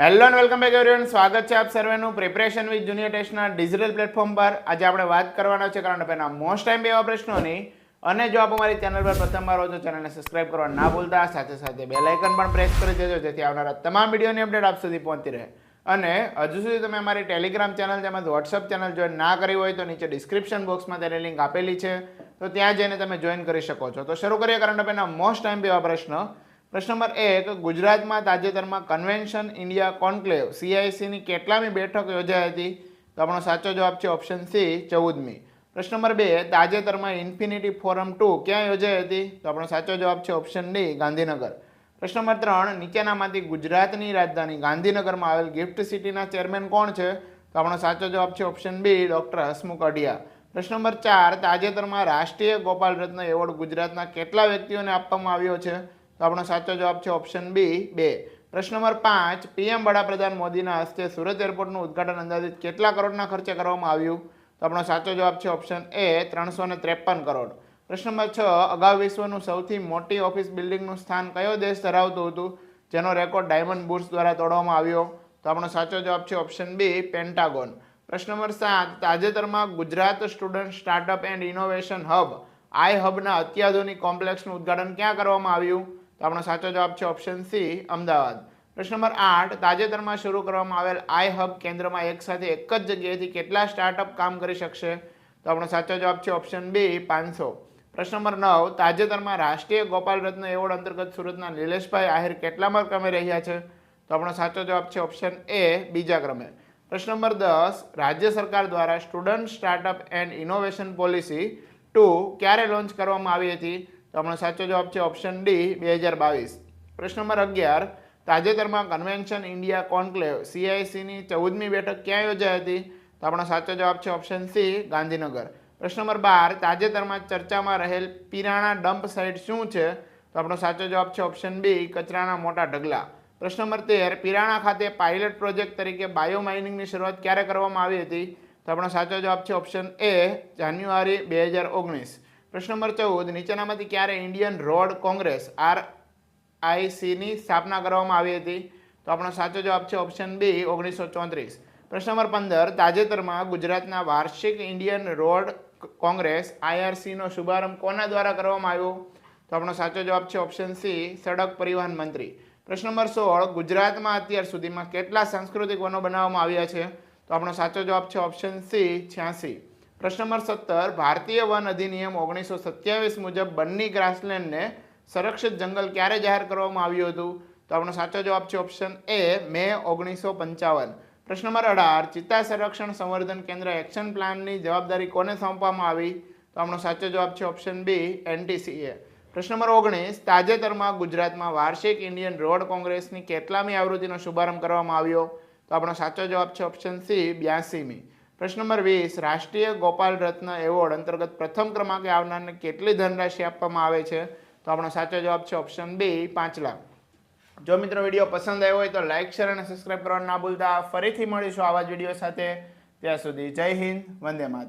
Hello and welcome back everyone સ્વાગત છે આપ સર્વેનું પ્રિપરેશન વિથ જુનિયર ટેસ્ટના ડિજિટલ પ્લેટફોર્મ પર. આજે આપણે વાત કરવાના છે કારણ અફેરના મોસ્ટ ટાઈમ એવા પ્રશ્નોની. અને જો આપ અમારી ચેનલ પર પ્રથમવાર હો તો ચેનલને સબસ્ક્રાઇબ કરવા ના ભૂલતા. સાથે સાથે બે લાઇકન પણ પ્રેસ કરી દેજો, જેથી આવનારા તમામ વિડીયોની અપડેટ આપ સુધી પહોંચતી રહે. અને હજુ સુધી તમે અમારી ટેલિગ્રામ ચેનલ તેમજ વોટ્સઅપ ચેનલ જોઈન ના કરી હોય તો નીચે ડિસ્ક્રિપ્શન બોક્સમાં તેની લિંક આપેલી છે. તો ત્યાં જઈને તમે જોઈન કરી શકો છો. તો શરૂ કરીએ કરંટ અફેરના મોસ્ટ ટાઈમ એવા પ્રશ્ન. પ્રશ્ન નંબર એક, ગુજરાતમાં તાજેતરમાં કન્વેન્શન ઇન્ડિયા કોન્ક્લેવ સીઆઈસીની કેટલામી બેઠક યોજાઈ હતી? તો આપણો સાચો જવાબ છે ઓપ્શન સી ચૌદમી. પ્રશ્ન નંબર બે, તાજેતરમાં ઇન્ફિનિટી ફોરમ ટુ ક્યાં યોજાઈ હતી? તો આપણો સાચો જવાબ છે ઓપ્શન ડી ગાંધીનગર. પ્રશ્ન નંબર ત્રણ, નીચેનામાંથી ગુજરાતની રાજધાની ગાંધીનગરમાં આવેલ ગિફ્ટ સિટીના ચેરમેન કોણ છે? તો આપણો સાચો જવાબ છે option B doctor Hasmukh Adhia. પ્રશ્ન નંબર ચાર, તાજેતરમાં રાષ્ટ્રીય ગોપાલ રત્ન એવોર્ડ ગુજરાતના કેટલા વ્યક્તિઓને આપવામાં આવ્યો છે? તો આપણો સાચો જવાબ છે ઓપ્શન બી બે. પ્રશ્ન નંબર પાંચ પીએમ વડાપ્રધાન મોદીના હસ્તે સુરત એરપોર્ટનું ઉદ્ઘાટન અંદાજિત કેટલા કરોડના ખર્ચે કરવામાં આવ્યું? તો આપણો સાચો જવાબ છે ઓપ્શન એ ત્રણસો ત્રેપન કરોડ. પ્રશ્ન નંબર છ, અગાઉ વિશ્વનું સૌથી મોટી ઓફિસ બિલ્ડિંગનું સ્થાન કયો દેશ ધરાવતું હતું? જેનો રેકોર્ડ ડાયમંડ બુર્સ દ્વારા તોડવામાં આવ્યો? તો આપણો સાચો જવાબ છે ઓપ્શન બી પેન્ટાગોન પ્રશ્ન નંબર સાત, તાજેતરમાં Gujarat student startup and innovation hub I હબના અત્યાધુનિક કોમ્પ્લેક્સનું ઉદ્ઘાટન ક્યાં કરવામાં આવ્યું? તો આપણો સાચો જવાબ છે ઓપ્શન સી અમદાવાદ. પ્રશ્ન નંબર આઠ, તાજેતરમાં શરૂ કરવામાં આવેલ આઈ હબ કેન્દ્રમાં એક સાથે એક જ જગ્યાએથી કેટલા સ્ટાર્ટઅપ કામ કરી શકશે? તો આપણો સાચો જવાબ છે ઓપ્શન બી પાંચસો. પ્રશ્ન નંબર નવ, તાજેતરમાં રાષ્ટ્રીય ગોપાલ રત્ન એવોર્ડ અંતર્ગત સુરતના નિલેશભાઈ આહિર કેટલામાં ક્રમે રહ્યા છે? તો આપણો સાચો જવાબ છે ઓપ્શન એ બીજા ક્રમે. પ્રશ્ન નંબર દસ, રાજ્ય સરકાર દ્વારા student startup and innovation policy two ક્યારે લોન્ચ કરવામાં આવી હતી? તો આપણો સાચો જવાબ છે ઓપ્શન ડી બે હજાર બાવીસ. પ્રશ્ન નંબર અગિયાર, તાજેતરમાં કન્વેન્શન ઇન્ડિયા કોન્ક્લેવ સીઆઈસીની ચૌદમી બેઠક ક્યાં યોજાઈ હતી? તો આપણો સાચો જવાબ છે ઓપ્શન સી ગાંધીનગર. પ્રશ્ન નંબર બાર, તાજેતરમાં ચર્ચામાં રહેલ પિરાણા ડમ્પ સાઇટ શું છે? તો આપણો સાચો જવાબ છે ઓપ્શન બી કચરાના મોટા ઢગલા. પ્રશ્ન નંબર તેર, પિરાણા ખાતે પાયલટ પ્રોજેક્ટ તરીકે બાયો માઇનિંગની શરૂઆત ક્યારે કરવામાં આવી હતી? તો આપણો સાચો જવાબ છે ઓપ્શન એ જાન્યુઆરી બે હજાર ઓગણીસ. પ્રશ્ન નંબર ચૌદ, નીચેનામાંથી ક્યારે ઇન્ડિયન રોડ કોંગ્રેસ આર આઈસીની સ્થાપના કરવામાં આવી હતી? તો આપણો સાચો જવાબ છે ઓપ્શન બી, ઓગણીસો ચોત્રીસ. પ્રશ્ન નંબર પંદર, તાજેતરમાં ગુજરાતના વાર્ષિક ઇન્ડિયન રોડ કોંગ્રેસ આઈઆરસીનો શુભારંભ કોના દ્વારા કરવામાં આવ્યો? તો આપણો સાચો જવાબ છે ઓપ્શન સી, સડક પરિવહન મંત્રી. પ્રશ્ન નંબર સોળ, ગુજરાતમાં અત્યાર સુધીમાં કેટલા સાંસ્કૃતિક વનો બનાવવામાં આવ્યા છે? તો આપણો સાચો જવાબ છે ઓપ્શન સી, છ્યાસી. પ્રશ્ન નંબર સત્તર, ભારતીય વન અધિનિયમ ઓગણીસો સત્યાવીસ મુજબ બન્ની ગ્રાસલેન્ડને સંરક્ષિત જંગલ ક્યારે જાહેર કરવામાં આવ્યું હતું? તો આપણો સાચો જવાબ છે ઓપ્શન એ, મે ઓગણીસો પંચાવન. પ્રશ્ન નંબર અઢાર, ચિત્તા સંરક્ષણ સંવર્ધન કેન્દ્ર એક્શન પ્લાનની જવાબદારી કોને સોંપવામાં આવી? તો આપણો સાચો જવાબ છે ઓપ્શન બી, એનટીસીએ. પ્રશ્ન નંબર ઓગણીસ, તાજેતરમાં ગુજરાતમાં વાર્ષિક ઇન્ડિયન રોડ કોંગ્રેસની કેટલામી આવૃત્તિનો શુભારંભ કરવામાં આવ્યો? તો આપણો સાચો જવાબ છે ઓપ્શન સી, બ્યાસીમી. પ્રશ્ન નંબર વીસ, રાષ્ટ્રીય ગોપાલ રત્ન એવોર્ડ અંતર્ગત પ્રથમ ક્રમાંકે આવનારને કેટલી ધનરાશિ આપવામાં આવે છે? તો આપણો સાચો જવાબ છે ઓપ્શન બી, પાંચ લાખ. જો મિત્રો વીડિયો પસંદ આવ્યો હોય તો લાઇક શેર અને સબસ્ક્રાઇબ કરવાનું ના ભૂલતા. ફરીથી મળીશું આવા જ વીડિયો સાથે. ત્યાં સુધી જય હિન્દ, વંદે માતરમ.